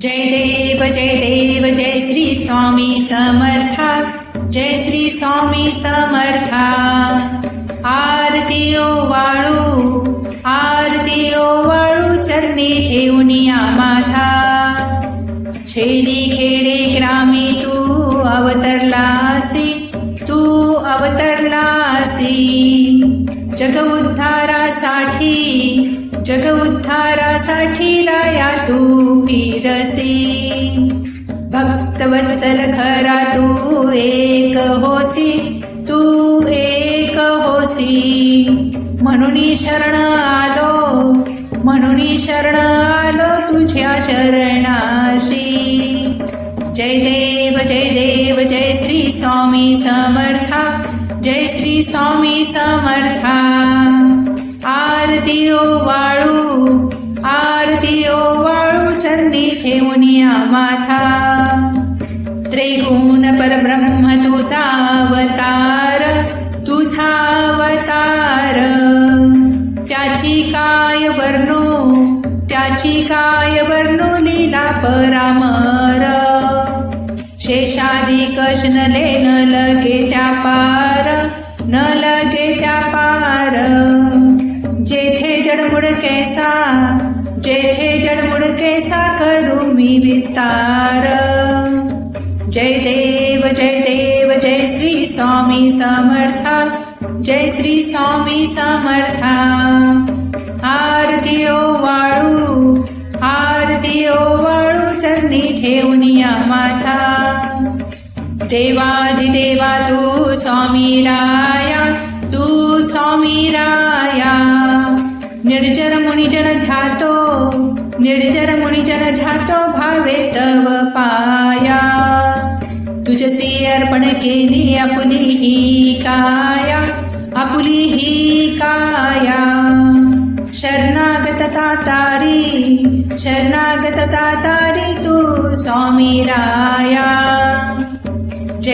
जय देव जय देव जय श्री स्वामी समर्था। जय श्री स्वामी समर्था। आरती वाळू आरती वाळू चरणी ठेवून माथा। छेडी खेडे ग्रामी तू अवतरला। जग उद्धारासाठी जग उद्धारासाठी राया तू फिरसी भक्तवत्सल खरा तू एक होसी तू एक होसी. म्हणून शरण आलो म्हणून शरण आलो तुझ्या चरणाशी. जय देव जय देव जय श्री स्वामी समर्था. जय श्री स्वामी समर्था. आरती ओ वाळू आरती ओ वाळू चरणी ठेवून या माथा. त्रिगुण परब्रह्म तुझा अवतार तुझा अवतार. त्याची काय वर्णू त्याची काय वर्णू लीला पराम शेषाधिक नले न लगे त्या पार न लगे त्या पार. जेथे जडमुड कैसा जेथे जडमुड कैसा करू मी विस्तार. जय देव जय देव जय श्री स्वामी समर्था जय श्री स्वामी समर्था. आरती ओ वाळू आरती ओ वाळू चरणी ठेवून या माथा. देवाधिदेवा तू स्वामी राया तू स्वामी राया निर्जर मुनिजन ध्यातो निर्जर मुनिजन ध्यातो भावे तव पाया। तुझसी अर्पण केली आपुली ही काया आपुली ही काया। शरणागत तारी शरणागत तारी तू स्वामी राया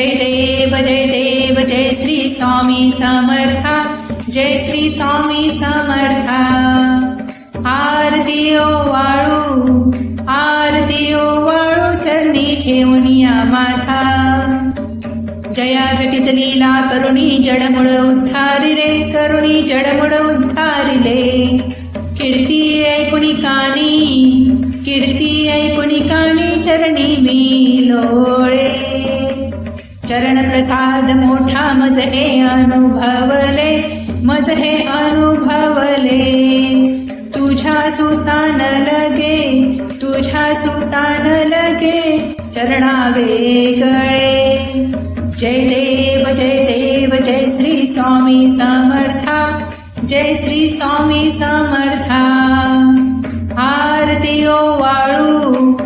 जय देव जय देव जय श्री स्वामी समर्था जय श्री स्वामी समर्था। आरतीओ वाळू आरतीओ वाळू चरणी ठेवून या माथा। जया जटित लीला करुणी जडमुड उद्धारिले करुणी जडमुड उद्धारिले। कीर्ती ऐकुणी कानी कीर्ती ऐकुणी कानी चरणी मी लोळे। चरण प्रसाद मोठा मज हे अनुभवले मज हे अनुभवले. तुझ्या सुतान लगे तुझ्या सुतान लगे चरणा वेगळे जय देव जय देव जय श्री स्वामी समर्था जय श्री स्वामी समर्था. आरती ओ वाळू